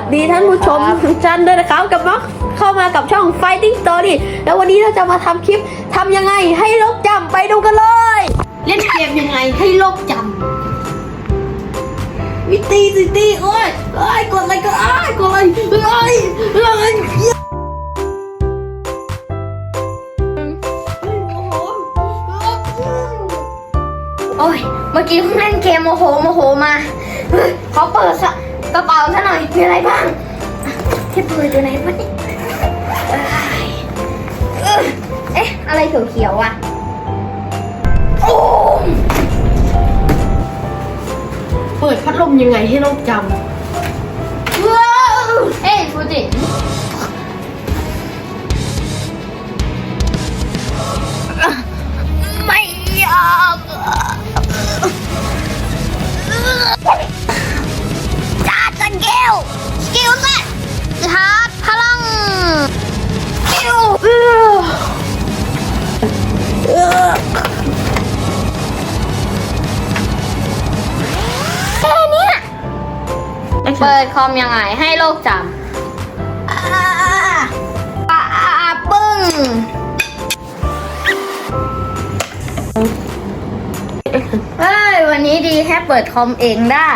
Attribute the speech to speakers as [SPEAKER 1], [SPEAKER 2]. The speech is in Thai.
[SPEAKER 1] สดีท่านผู้ชมทุกท่านด้วยนะครับกลับมาเข้ามากับช่อง Fighting Story แล้ววันนี้เราจะมาทำคลิปทำยังไงให้โลกจำไปดูกันเลย เล่นเกมยังไงให้โลกจำวิตีสิตีโอ้ยโอ้ยกดอะไรก็อ้ายกดอะไรเอ้ยเอ้ยเอ้ยโอ้ย
[SPEAKER 2] โอ้ย เมื่อกี้เพิ่งเล่นเกมโมโหโมโหมาเฮ้ยขอเปิดสะ กระเป๋าซะหน่อยมีอะไรบ้างที่เปิดอยู่ไหนวะเนี่ยเอ้ยเอ้ยเอ๊ะอะไรเขียวๆอะโอ้ย
[SPEAKER 1] เปิดพัดลมยังไงให้โลกจ
[SPEAKER 2] ว้าวเอ้ยฟูจิ ชาร์จพลังสกิลำ
[SPEAKER 1] เออเออ
[SPEAKER 2] แค่เนี้ยเปิดคอมยังไงให้โลกจำอ่าอ่าปึ้งเฮ้ย วันนี้ดีแค่เปิดคอมเองได้